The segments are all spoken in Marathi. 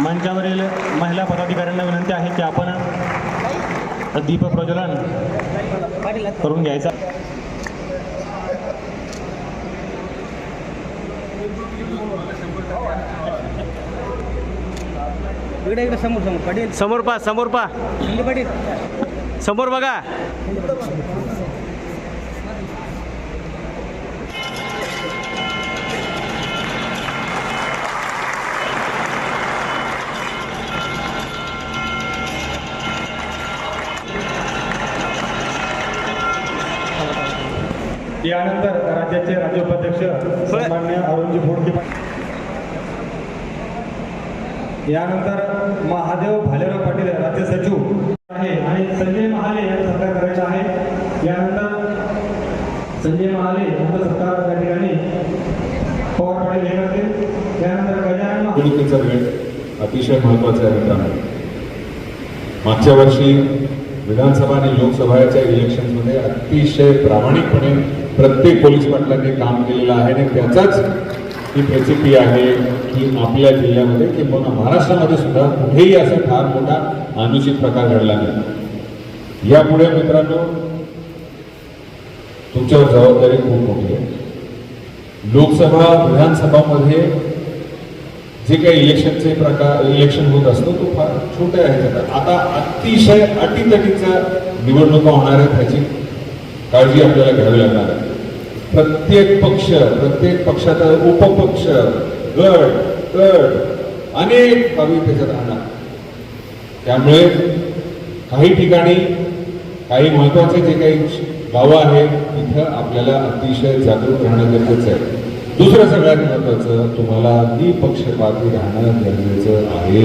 मंचावरील महिला पदाधिकाऱ्यांना विनंती आहे की आपण दीप प्रज्वलन करून घ्यायचा. इकडे इकडे समोर समोर. पाटील समोर पा समोर पा शिंदे पाटील समोर बघा. यानंतर राज्याचे राज्य उपाध्यक्ष सन्मान्य अरुणजी फोडके पाटील. यानंतर महादेव भालेराव पाटील राज्य सचिव आहे आणि संजय महाले यांचा सत्कार करायचा आहे. यानंतर संजय महाले यांचा सत्कार त्या ठिकाणी पवार पाटील हे करतील. त्यानंतर गजानन वेळ अतिशय महत्त्वाचा आहे मित्रांनो. मागच्या वर्षी विधानसभा आणि लोकसभाच्या इलेक्शनमध्ये अतिशय प्रामाणिकपणे प्रत्येक पोलीस पाटलांनी काम केलेलं आहे आणि त्याचाच ही प्रचिती आहे की आपल्या जिल्ह्यामध्ये किंवा महाराष्ट्रामध्ये सुद्धा कुठेही असा फार मोठा अनुचित प्रकार घडला नाही. यापुढे मित्रांनो तुमच्यावर जबाबदारी खूप मोठी आहे. लोकसभा विधानसभामध्ये जे काही इलेक्शनचे प्रकार इलेक्शन होत असतो तो फार छोटे आहे आता अतिशय अटीतटीचं निवडणुका होणार आहेत ह्याची काळजी आपल्याला घ्यावी लागणार आहे. प्रत्येक पक्ष प्रत्येक पक्षाचा उपपक्ष गट गट अनेक बाबी त्याच्यात राहणार. त्यामुळे काही ठिकाणी काही महत्त्वाचे जे काही गावं आहेत तिथं आपल्याला अतिशय जागरूक राहणं गरजेचं आहे. दुसरं सगळ्यात महत्वाचं तुम्हाला निपक्षपाती राहणं गरजेचं आहे.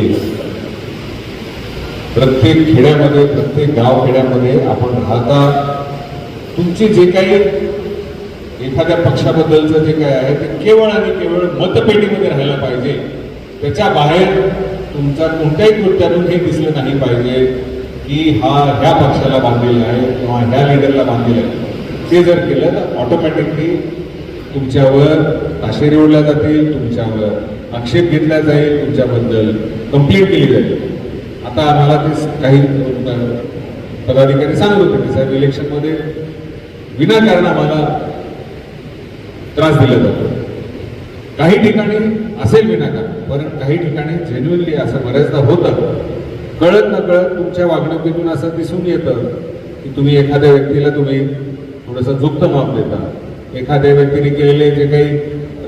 प्रत्येक खेड्यामध्ये प्रत्येक गाव खेड्यामध्ये आपण राहता तुमचे जे काही एखाद्या पक्षाबद्दलचं जे काय आहे ते केवळ आणि केवळ मतपेटीमध्ये राहायला पाहिजे. त्याच्या बाहेर तुमचा कोणत्याही कृत्यातून हे दिसलं नाही पाहिजे की हा ह्या पक्षाला बांधलेला आहे किंवा ह्या लिडरला बांधलेला आहे. ते जर केलं तर ऑटोमॅटिकली तुमच्यावर ताशेरी ओढल्या जातील तुमच्यावर आक्षेप घेतला जाईल तुमच्याबद्दल कंप्लेंट केली जाईल. आता आम्हाला ते काही पदाधिकारी सांगत होते की साहेब इलेक्शनमध्ये विनाकारण आम्हाला त्रास दिला जातो. काही ठिकाणी असेल विनाकारण पण काही ठिकाणी जेन्युअनली असं बऱ्याचदा होतं. कळत न कळत तुमच्या वागणुकीतून असं दिसून येतं की तुम्ही एखाद्या व्यक्तीला तुम्ही थोडंसं झुकतं माप देता. एखाद्या व्यक्तीने केलेले जे काही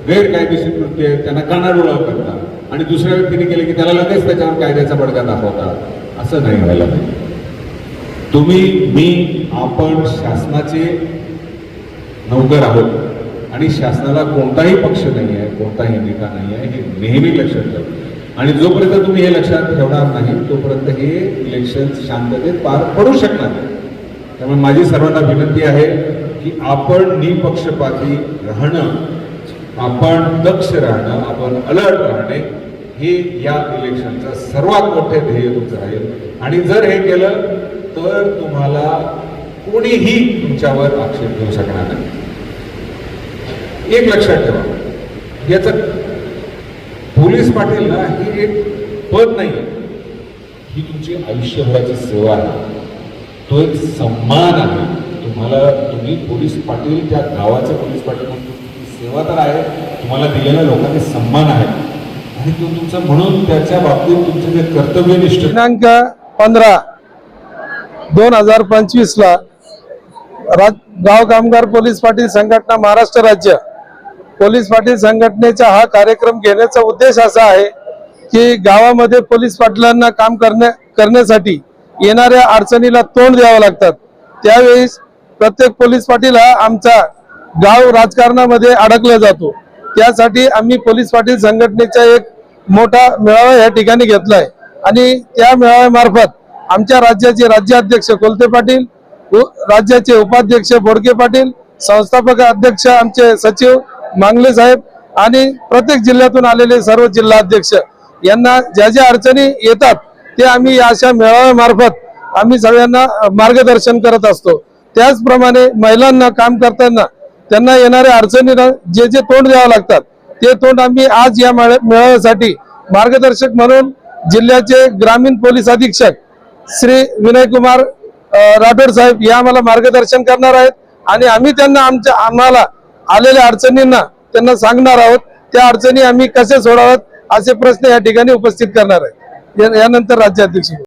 गैरकायदेशीर कृत्य आहेत त्यांना कानाडोळा करता. आणि दुसऱ्या व्यक्तीने केले की त्याला लगेच त्याच्यावर कायद्याचा बडगा दाखवता. असं नाही व्हायला पाहिजे. तुम्ही मी आपण शासनाचे नौकर आहोत. आणि शासनाला कोणताही पक्ष नाही आहे कोणताही नेता नाही आहे हे नेहमी लक्षात ठेवा. आणि जोपर्यंत तुम्ही हे लक्षात ठेवणार नाही तोपर्यंत हे इलेक्शन शांततेत पार पडू शकणार नाही. त्यामुळे माझी सर्वांना विनंती आहे की आपण निपक्षपाती राहणं आपण दक्ष राहणं आपण अलर्ट राहणे हे या इलेक्शनचं सर्वात मोठे ध्येय तुमचं राहील. आणि जर हे केलं तर तुम्हाला कोणीही तुमच्यावर आक्षेप घेऊ शकणार नाही. एक लक्षात ठेवा. याचं पोलीस पाटील ना ही एक पद नाही. ही तुमची आयुष्यभराची सेवा आहे. तो एक सन्मान आहे. तुम्हाला तुम्ही पोलीस पाटील त्या गावाचे पोलीस पाटील म्हणून तुमची सेवा तर आहे. तुम्हाला दिलेला लोकांनी सन्मान आहे. आणि तो तुमचं म्हणून त्याच्या बाबतीत तुमचे जे कर्तव्यनिष्ठ दिनांक पंधरा दोन हजार पंचवीसला राज गाव कामगार पोलीस पाटील संघटना महाराष्ट्र राज्य पोलीस पाटील संघटनेचा हा कार्यक्रम घेण्याचा उद्देश असा आहे की गावामध्ये पोलीस पाटलांना काम करण्या करण्यासाठी येणाऱ्या अडचणीला तोंड द्यावं लागतात. त्यावेळेस प्रत्येक पोलीस पाटील हा आमचा गाव राजकारणामध्ये अडकला जातो. त्यासाठी आम्ही पोलीस पाटील संघटनेचा एक मोठा मेळावा या ठिकाणी घेतलाय. आणि त्या मेळाव्यामार्फत आमच्या राज्याचे राज्याध्यक्ष कोलते पाटील उ- राज्याचे उपाध्यक्ष बोडके पाटील संस्थापक अध्यक्ष आमचे सचिव मांगले साहेब आणि प्रत्येक जिल्ह्यातून आलेले सर्व जिल्हाध्यक्ष यांना ज्या ज्या अडचणी येतात ते आम्ही या अशा मेळाव्यामार्फत आम्ही सगळ्यांना मार्गदर्शन करत असतो. त्याचप्रमाणे महिलांना काम करताना त्यांना येणाऱ्या अडचणीला जे जे तोंड द्यावं लागतात ते तोंड आम्ही आज या मेळाव्यासाठी मार्गदर्शक म्हणून जिल्ह्याचे ग्रामीण पोलीस अधीक्षक श्री विनय कुमार राठोड साहेब हे आम्हाला मार्गदर्शन करणार आहेत आणि आम्ही त्यांना आमच्या आम्हाला आलेल्या अडचणींना त्यांना सांगणार आहोत. त्या अडचणी आम्ही कसे सोडाव्यात असे प्रश्न या ठिकाणी उपस्थित करणार आहेत. यानंतर राज्याध्यक्ष